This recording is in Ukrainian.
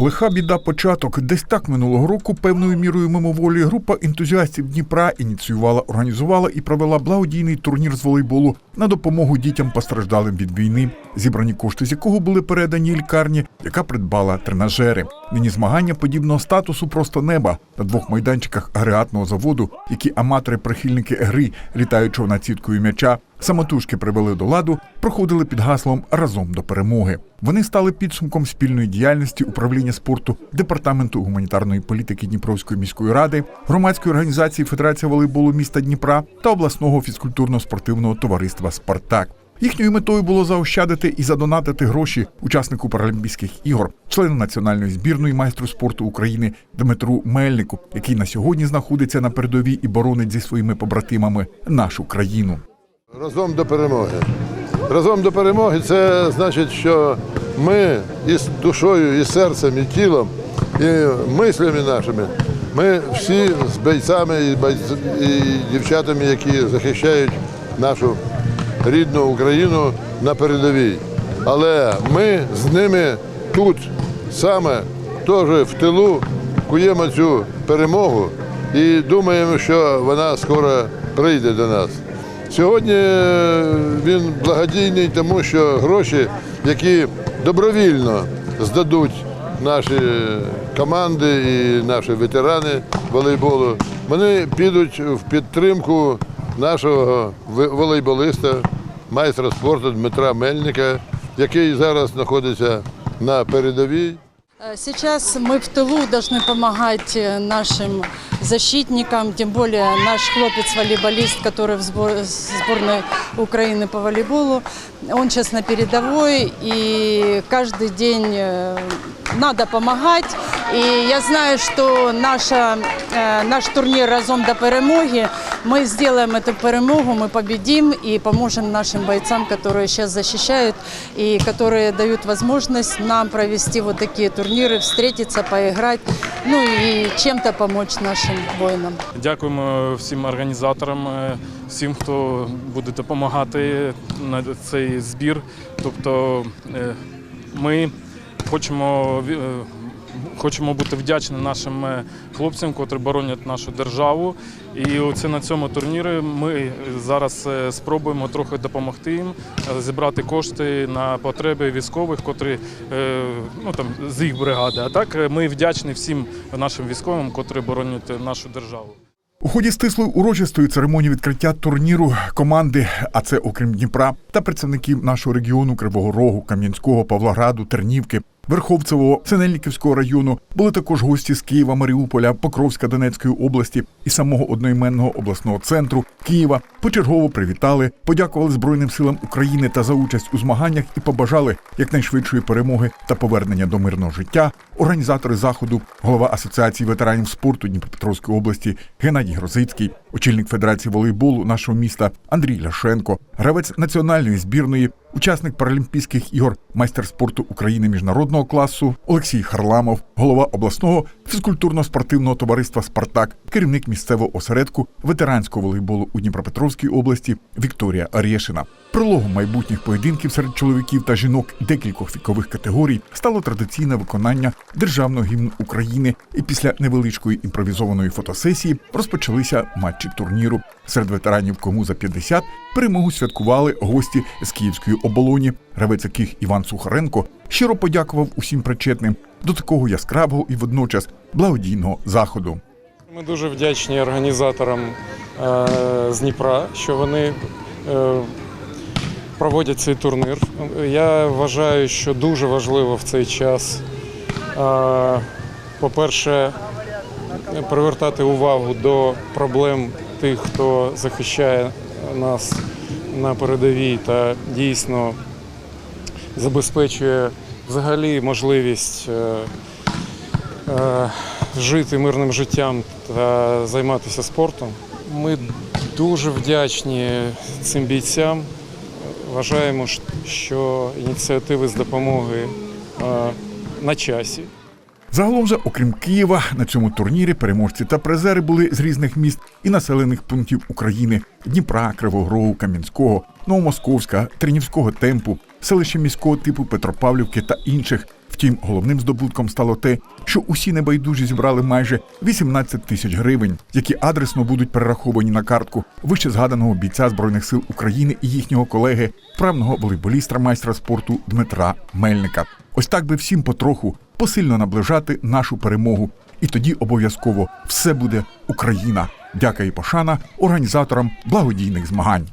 Лиха біда початок. Десь так минулого року певною мірою мимоволі група ентузіастів Дніпра ініціювала, організувала і провела благодійний турнір з волейболу на допомогу дітям постраждалим від війни, зібрані кошти з якого були передані лікарні, яка придбала тренажери. Нині змагання подібного статусу просто неба на двох майданчиках агрегатного заводу, які аматори-прихильники гри, літаючого над сіткою м'яча, самотужки привели до ладу, проходили під гаслом разом до перемоги. Вони стали підсумком спільної діяльності управління спорту департаменту гуманітарної політики Дніпровської міської ради, громадської організації Федерація волейболу міста Дніпра та обласного фізкультурно-спортивного товариства Спартак. Їхньою метою було заощадити і задонатити гроші учаснику Паралімпійських ігор, члену національної збірної майстру спорту України Дмитру Мельнику, який на сьогодні знаходиться на передовій і боронить зі своїми побратимами нашу країну. Разом до перемоги. Разом до перемоги це значить, що ми із душою, і серцем, і тілом, і мислями нашими. Ми всі з бойцями і, дівчатами, які захищають нашу рідну Україну на передовій. Але ми з ними тут саме теж в тилу куємо цю перемогу і думаємо, що вона скоро прийде до нас. Сьогодні е, він благодійний, тому що гроші, які добровільно здадуть наші команди і наші ветерани волейболу, вони підуть в підтримку нашого волейболиста, майстра спорту Дмитра Мельника, який зараз знаходиться на передовій. Э, Сейчас мы в тылу должны помогать э, нашим защитникам, тем более наш хлопец-волейболист, который в сбор- сборной Украины по волейболу, он сейчас на передовой, и каждый день э, надо помогать. И я знаю, что наша, э, наш турнир «Разом до перемоги», мы сделаем эту перемогу, мы победим и поможем нашим бойцам, которые сейчас защищают и которые дают возможность нам провести вот такие турниры, встретиться, поиграть, ну и чем-то помочь нашим воинам. Дякуємо всім організаторам, е, всім, хто буде допомагати на цей збір. Тобто е, ми хочемо, ві- е, хочемо бути вдячні нашим е, хлопцям, котрі боронять нашу державу. І оце на цьому турнірі ми зараз е, спробуємо трохи допомогти їм е, зібрати кошти на потреби військових, котрі е, ну там з їх бригади. А так е, ми вдячні всім нашим військовим, котрі боронять нашу державу. У ході стислої урочистої церемонії відкриття турніру команди, а це окрім Дніпра, та представників нашого регіону Кривого Рогу, Кам'янського, Павлограду, Тернівки, Верховцевого, Синельниківського району були також гості з Києва, Маріуполя, Покровська Донецької області і самого одноіменного обласного центру Києва. Почергово привітали, подякували Збройним силам України та за участь у змаганнях і побажали якнайшвидшої перемоги та повернення до мирного життя. Організатори заходу, голова Асоціації ветеранів спорту Дніпропетровської області Геннадій Грозицький, очільник Федерації волейболу нашого міста Андрій Ляшенко, гравець національної збірної, учасник Паралімпійських ігор, майстер спорту України міжнародного класу Олексій Харламов, голова обласного фізкультурно-спортивного товариства Спартак, керівник місцевого осередку ветеранського волейболу у Дніпропетровській області Вікторія Арєшина. Прологом майбутніх поєдинків серед чоловіків та жінок декількох вікових категорій стало традиційне виконання державного гімну України. І після невеличкої імпровізованої фотосесії розпочалися матчі турніру. Серед ветеранів кому за 50 перемогу святкували гості з Київської оболоні, гравець яких Іван Сухаренко щиро подякував усім причетним до такого яскравого і водночас благодійного заходу. Ми дуже вдячні організаторам е, з Дніпра, що вони е, проводять цей турнір. Я вважаю, що дуже важливо в цей час, по-перше, привертати увагу до проблем тих, хто захищає нас на передовій та дійсно забезпечує взагалі можливість е, е, жити мирним життям та займатися спортом. Ми дуже вдячні цим бійцям. Вважаємо, що ініціативи з допомоги е, на часі. Загалом же, окрім Києва, на цьому турнірі переможці та призери були з різних міст і населених пунктів України: Дніпра, Кривогрову, Кам'янського, Новомосковська, Тринівського темпу, селища міського типу Петропавлівки та інших. Втім, головним здобутком стало те, що усі небайдужі зібрали майже 18 тисяч гривень, які адресно будуть перераховані на картку вище згаданого бійця збройних сил України і їхнього колеги, вправного волейболіста майстра спорту Дмитра Мельника. Ось так би всім потроху посильно наближати нашу перемогу. І тоді обов'язково все буде Україна. Дяка і пошана організаторам благодійних змагань.